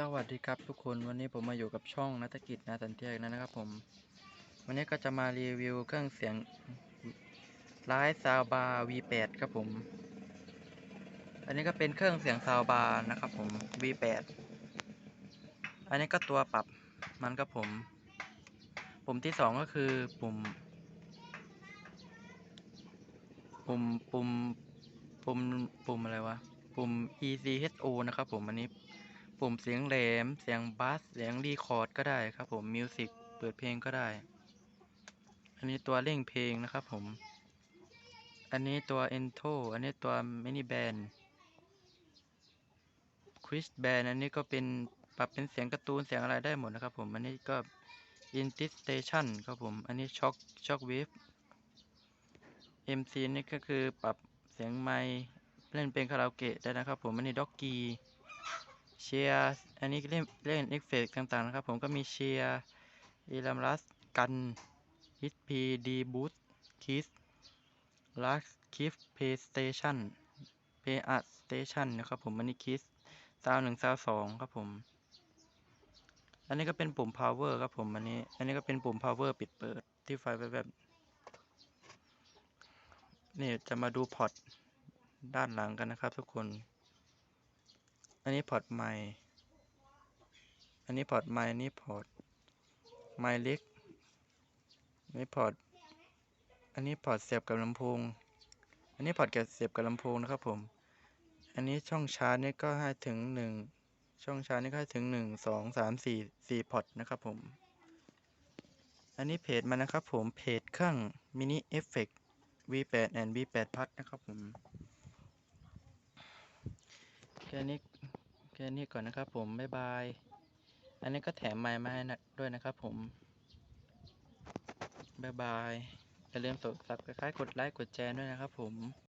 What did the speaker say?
สวัสดีครับทุกคนวันนี้ผมมาอยู่กับช่องนัตกิจนาสันเทียกนะครับผม วันนี้ก็จะมารีวิวเครื่องเสียงไลท์ซาวบาร์ V8 ครับผม อันนี้ก็เป็นเครื่องเสียงซาวบาร์นะครับผม V8 อันนี้ก็ตัวปรับมันครับผม ปุ่มที่สองก็คือปุ่ม ปุ่มปุ่มปุ่มปุ่มอะไรวะ ปุ่ม ECHO นะครับผมอันนี้ ปุ่มเสียงแหลม เสียงบัส เสียงรีคอร์ดก็ได้ครับผมมิวสิกเปิดเพลงก็ได้ อันนี้ตัวเร่งเพลงนะครับผม อันนี้ตัว Ento อันนี้ตัว Mini Band Quiz Band อันนี้ก็เป็นปรับเป็นเสียงการ์ตูนเสียงอะไรได้หมดนะครับผม อันนี้ก็ Inti Station ครับผม อันนี้ Shock Shock Wave MC นี่ก็คือปรับเสียงไมค์เล่นเป็นคาราโอเกะได้นะครับผม อันนี้ด็อกกี้ เชียร์อันนี้เล่นเล่นเอฟเฟกต่างๆ นะครับ ผมก็มีเชียร์อีลัมรัสกันฮิตพีดีบูทคิสลักคิฟเพย์สเตชันเพย์อัดสเตชันนะครับผมอันนี้คิสซาวหนึ่งซาวสองครับผม อันนี้ก็เป็นปุ่ม power ครับผมอันนี้ อันนี้ก็เป็นปุ่ม power ปิดเปิดที่ไฟแบบนี่จะมาดูพอร์ตด้านหลังกันนะครับทุกคน อันนี้พอร์ตไมค์อันนี้พอร์ตไมค์อันนี้พอร์ตไมค์เล็กอันนี้พอร์ต อันนี้พอร์ตเสียบกับลำโพง อันนี้พอร์ตเสียบกับลำโพงนะครับผม อันนี้ช่องชาร์จนี่ก็ให้ถึงหนึ่งช่องชาร์จนี่ก็ให้ถึงหนึ่งสองสามสี่สี่พอร์ตนะครับผม อันนี้เพจมันนะครับผม เพจเครื่องมินิเอฟเฟกต์ V8 and V8 พัดนะครับผมแค่นี้ แค่นี้ก่อนนะครับผม บ๊ายบาย อันนี้ก็แถมไมค์มาให้นะด้วยนะครับผม บ๊ายบาย อย่าลืมกด subscribe กดไลค์ กดแชร์ด้วยนะครับผม